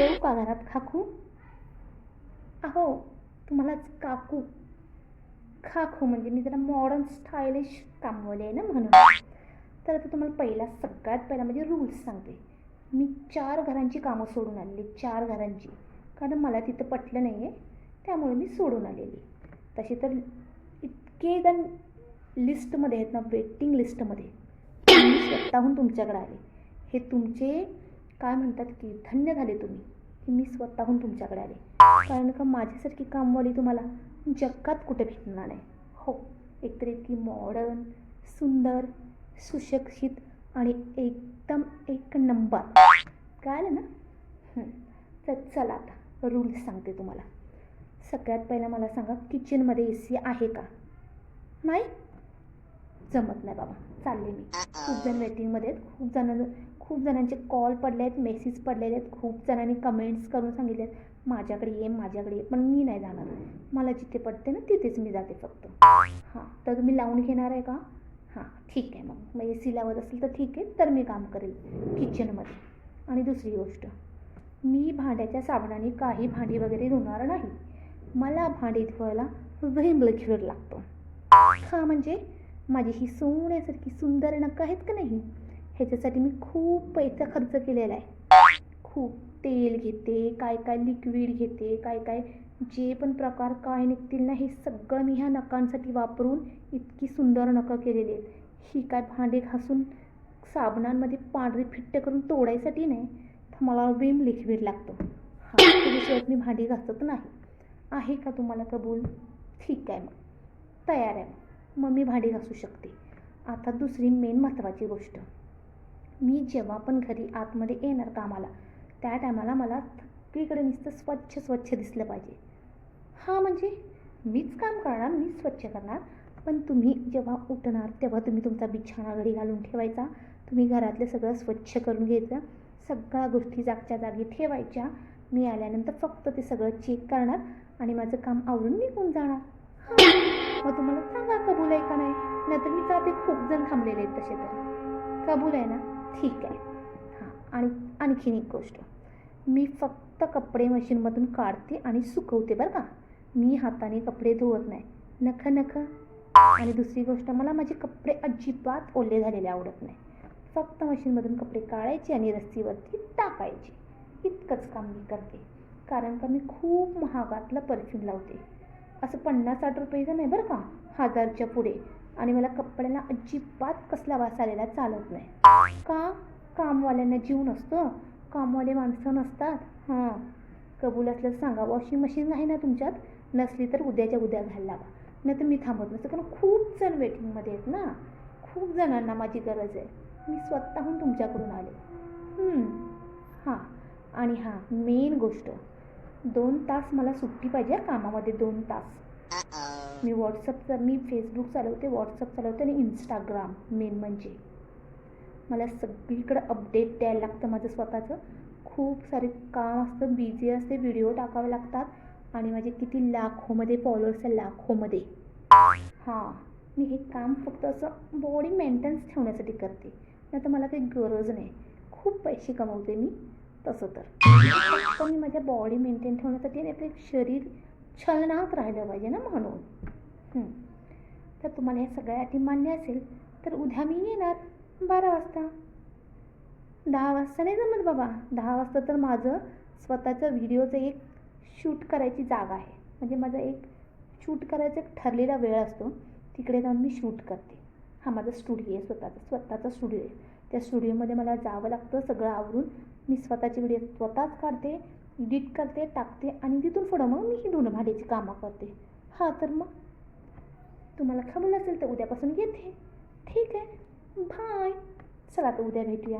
येऊ का घरात खाकू अहो तुम्हालाच काकू. खाकू म्हणजे मी जरा मॉडर्न स्टायलिश कामवले आहे ना म्हणून. तर आता तुम्हाला पहिला सगळ्यात पहिला म्हणजे रूल्स सांगते. मी चार घरांची कामं सोडून आलेली चार घरांची. कारण मला तिथं पटलं नाही आहे त्यामुळे मी सोडून आलेली. तशी तर इतके जण लिस्टमध्ये आहेत ना वेटिंग लिस्टमध्ये स्वतःहून तुमच्याकडे आले. हे तुमचे काय म्हणतात की धन्य झाले तुम्ही की मी स्वतःहून तुमच्याकडे आले. कारण का माझ्यासारखी कामवाली तुम्हाला जगात कुठे भेटणार नाही. हो एकतर इतकी मॉडर्न सुंदर सुशिक्षित आणि एकदम एक नंबर कळलं ना? तर चला आता रूल्स सांगते तुम्हाला. सगळ्यात पहिला मला सांगा किचनमध्ये ए सी आहे का? नाही? जमत नाही बाबा. चालले मी. खूप जण वेटिंगमध्ये आहेत. खूप जण खूप जणांचे कॉल पडले आहेत मेसेज पडलेले आहेत. खूप जणांनी कमेंट्स करून सांगितले आहेत. माझ्याकडे ये माझ्याकडे ये. पण मी नाही जाणार. मला जिथे पडते ना तिथेच मी जाते फक्त. हां. तर तुम्ही लावून घेणार आहे का? हां. ठीक आहे मग. मग ए सी लावत असेल तर ठीक आहे. तर मी काम करेल किचनमध्ये आणि दुसरी गोष्ट. मी भांड्याच्या साबणाने काही भांडी वगैरे धुणार नाही. मला भांडी धुवायला व्हिम लिक्विड लागतो. हा म्हणजे? माझी ही सोन्यासारखी सुंदर नका आहेत का नाही? ह्याच्यासाठी मी खूप पैसा खर्च केलेला आहे. खूप तेल घेते काय काय लिक्विड घेते काय काय जे पण प्रकार काय निघतील ना हे सगळं मी ह्या नकांसाठी वापरून इतकी सुंदर नकं केलेली आहेत. ही काय भांडे घासून साबणांमध्ये पांढरी फिट्ट करून तोडायसाठी नाही तर मला विम लिक्विड लागतो. हा त्याच्याशिवाय मी भांडी घासत नाही. आहे का तुम्हाला कबूल? ठीक आहे मग. तयार आहे मग. मग मी भांडी घासू शकते. आता दुसरी मेन महत्त्वाची गोष्ट. मी जेव्हा पण घरी आतमध्ये येणार कामाला त्या टायमाला मला सगळीकडे नुसतं स्वच्छ स्वच्छ दिसलं पाहिजे. हां म्हणजे मीच काम करणार मीच स्वच्छ करणार. पण तुम्ही जेव्हा उठणार तेव्हा तुम्ही तुमचा बिछाणा घडी घालून ठेवायचा. तुम्ही घरातलं सगळं स्वच्छ करून घ्यायचं. सगळ्या गोष्टी जागच्या जागी ठेवायच्या. मी आल्यानंतर फक्त ते सगळं चेक करणार आणि माझं काम आवरून निघून जाणार. मग तुम्हाला सांगा कबूल आहे का नाही? नाहीतर मी जाते खूप जण थांबलेले आहेत तसे तर. कबूल आहे ना? ठीक आहे. हां आणि आणखीन एक गोष्ट. मी फक्त कपडे मशीनमधून काढते आणि सुकवते बरं का. मी हाताने कपडे धुवत नाही. नख नख. आणि दुसरी गोष्ट मला माझे कपडे अजिबात ओले झालेले आवडत नाही. फक्त मशीनमधून कपडे काढायचे आणि रस्सीवरती टाकायचे. इतकंच काम मी करते. कारण का मी खूप महागातलं परफ्यूम लावते. असं पन्नास साठ रुपयेचं नाही बरं का हजारच्या पुढे. आणि मला कपड्यांना अजिबात कसला वास आलेला चालत नाही. का? कामवाल्यांना जीव नसतो. कामवाले माणसं नसतात. हां. कबूल असलं तर सांगा वॉशिंग मशीन आहे ना तुमच्यात? नसली तर उद्याच्या उद्या घ्यायला लावा. नाही तर मी थांबत नसतं कारण खूप जण वेटिंगमध्ये आहेत ना. खूप जणांना माझी गरज आहे. मी स्वतःहून तुमच्याकडून आले. हां. आणि हां मेन गोष्ट. दोन तास मला सुट्टी पाहिजे हा कामामध्ये दोन तास. मी व्हॉट्सअपचं मी फेसबुक चालवते व्हॉट्सअप चालवते आणि इंस्टाग्राम मेन म्हणजे. मला सगळीकडं अपडेट द्यायला लागतं माझं स्वतःचं. खूप सारे काम असतं बिझी असते व्हिडिओ टाकावे लागतात आणि माझे किती लाखोमध्ये फॉलोअर्स आहे लाखोमध्ये. हां मी हे काम फक्त असं बॉडी मेंटेन्स ठेवण्यासाठी करते. नाही तर मला काही गरज नाही. खूप पैसे कमवते मी. तसं तर. फक्त मी माझ्या बॉडी मेंटेन ठेवण्यासाठी आणि आपले शरीर छलनात राहिलं पाहिजे ना म्हणून. तर तुम्हाला या सगळ्या अटी मान्य असेल तर उद्या मी येणार बारा वाजता. दहा वाजता नाही जमत बाबा. दहा वाजता तर माझं स्वतःचं व्हिडिओचं एक शूट करायची जागा आहे. म्हणजे माझा एक शूट करायचा एक ठरलेला वेळ असतो. तिकडे जाऊन मी शूट करते. हा माझा स्टुडिओ आहे स्वतःचा. स्वतःचा स्टुडिओ आहे. त्या स्टुडिओमध्ये मला जावं लागतं सगळं आवरून मी स्वतःची व्हिडिओ स्वतःच काढते एडिट करते टाकते आणि तिथून पुढं मग मी ही दोन भाड्याची कामं करते. हा तर मग. तुम्हाला खबर असेल तर उद्यापासून घेते ठीक आहे. बाय चला तर उद्या भेटूया.